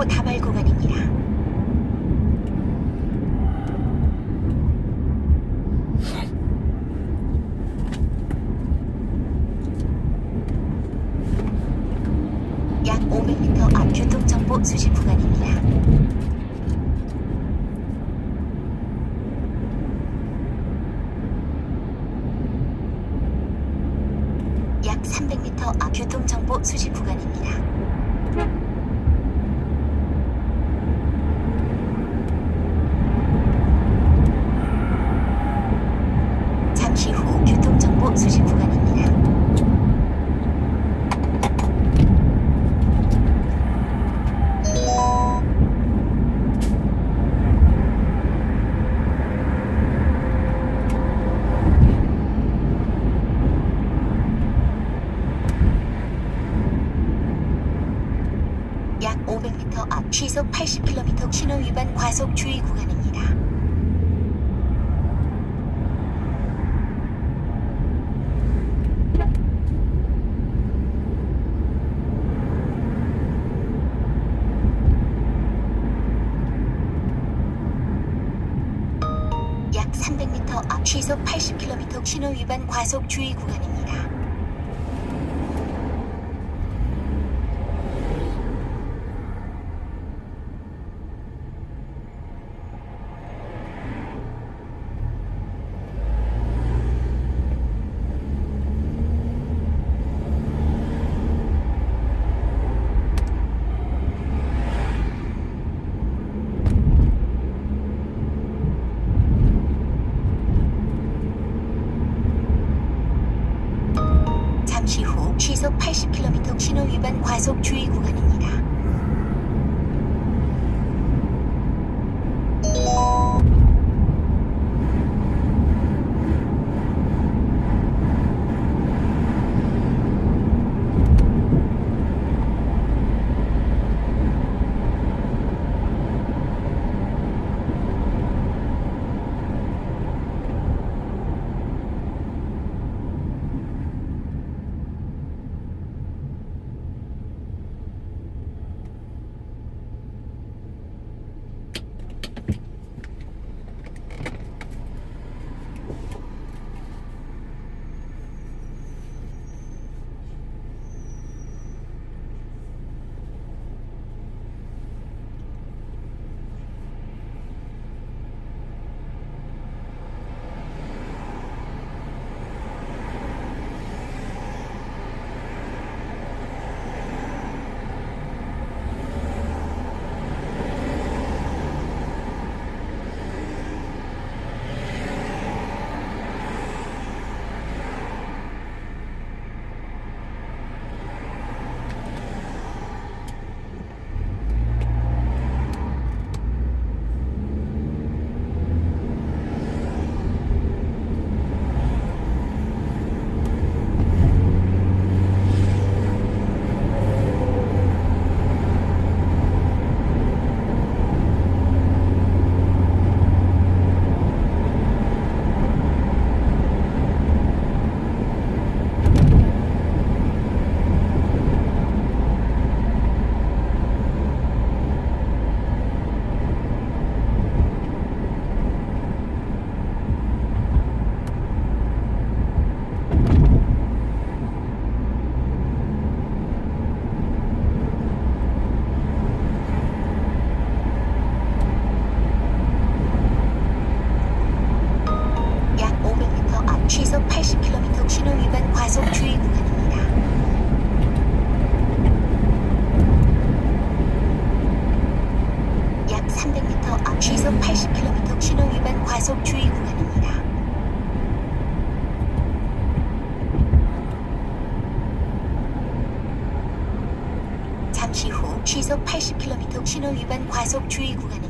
사고 다발 구간입니다. 약 500m 앞 교통정보 수집 구간입니다. 약 300m 앞 교통정보 수집 구간입니다. 잠시 후 교통정보 수집 구간입니다. 약 500m 앞 시속 80km 신호 위반 과속 주의 구간입니다. 약 300m 앞 시속 80km 신호 위반 과속 주의 구간입니다. 잠시 후 시속 80km 신호 위반 과속 주의 구간입니다. km 신호위반 과속 주의 구간입니다. 약 300m 앞 시속 80km 신호위반 과속 주의 구간입니다. 잠시 후 시속 80km 신호위반 과속 주의 구간입니다.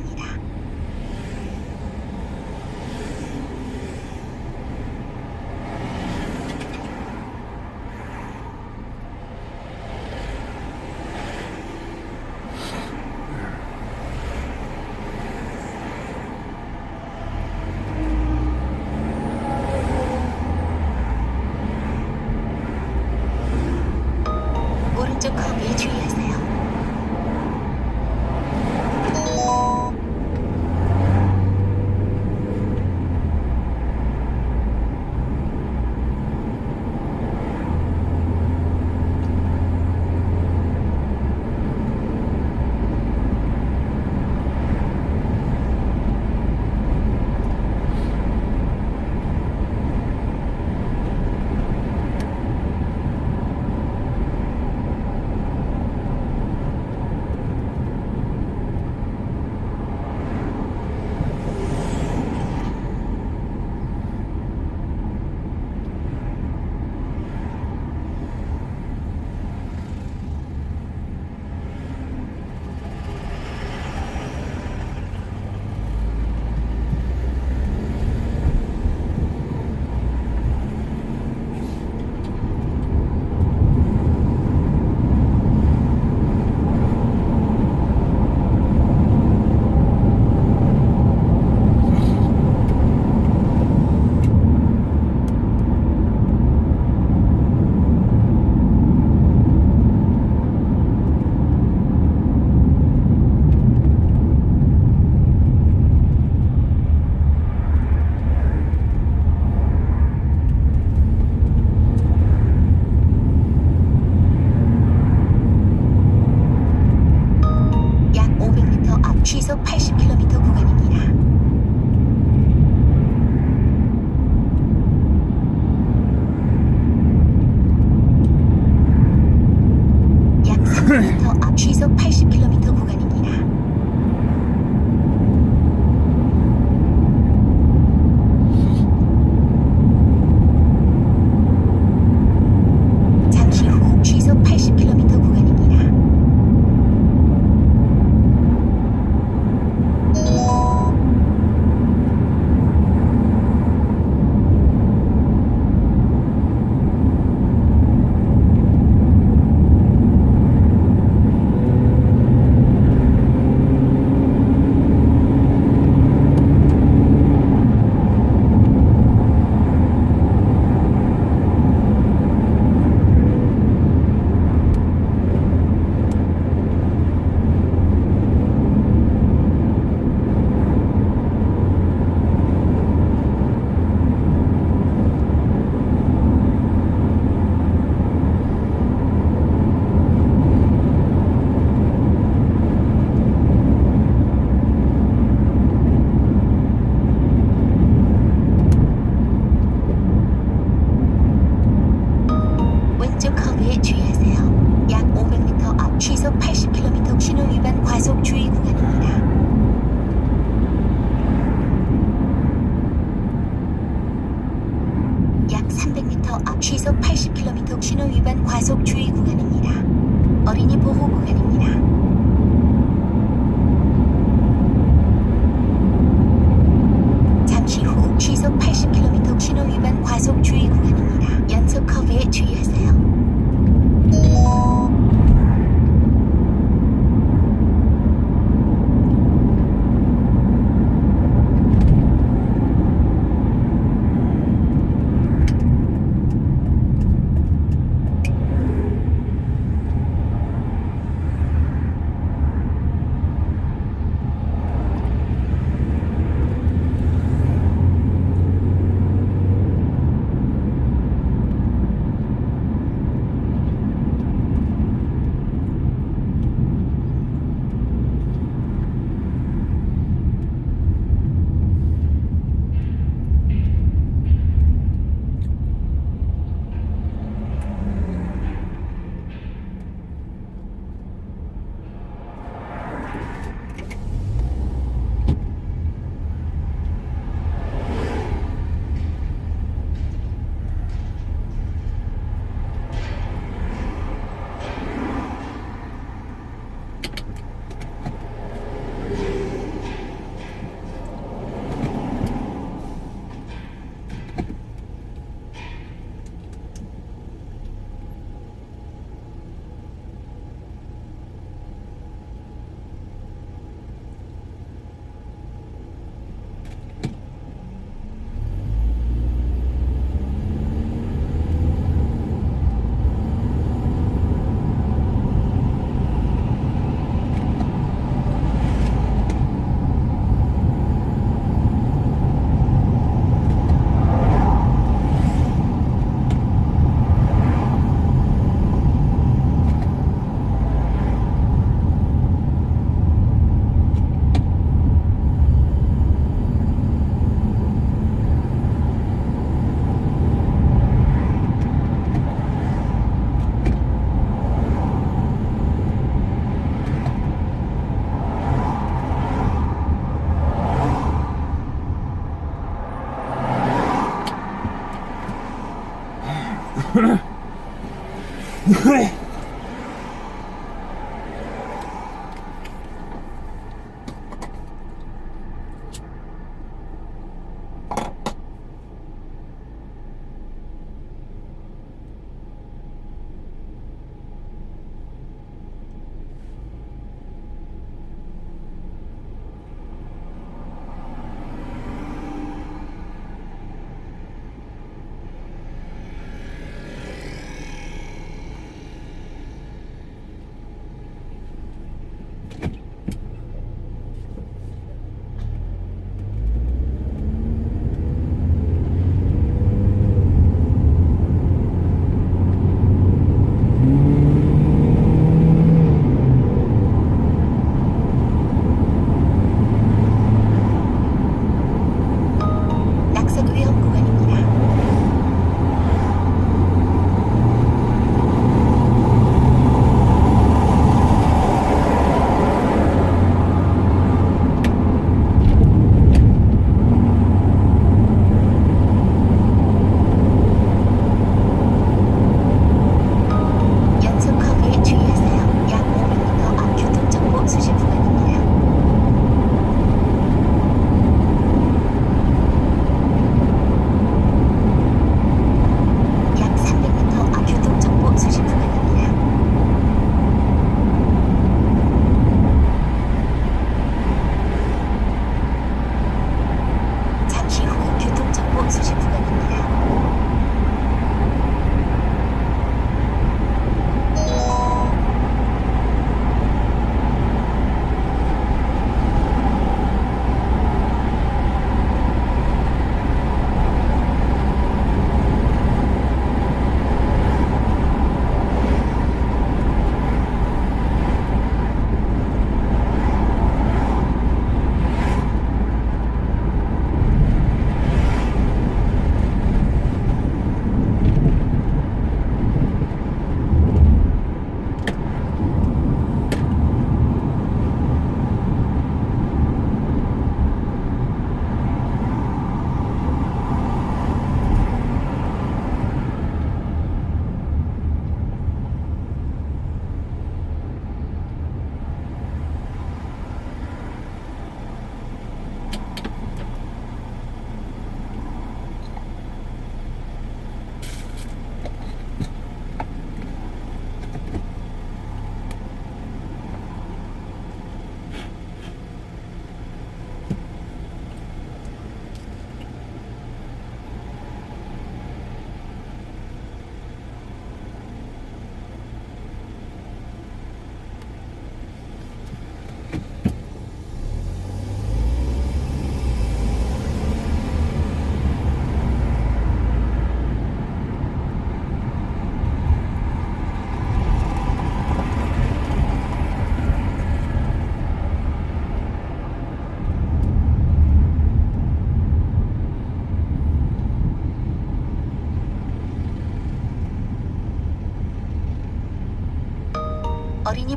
시속 80km 구간입니다. 약 300m 앞 시속 80km 구간입니다. 잠시 후 시속 80km 구간입니다. 왼쪽 커브에 주의하세요. 약 500m 앞 시속 80km 신호 위반 과속 주의 구간입니다. 약 300m 앞 시속 80km 신호 위반 과속 주의 구간입니다. 어린이 보호 구간입니다.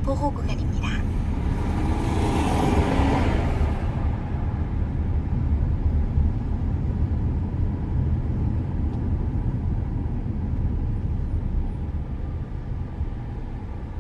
어린이 보호 구간입니다.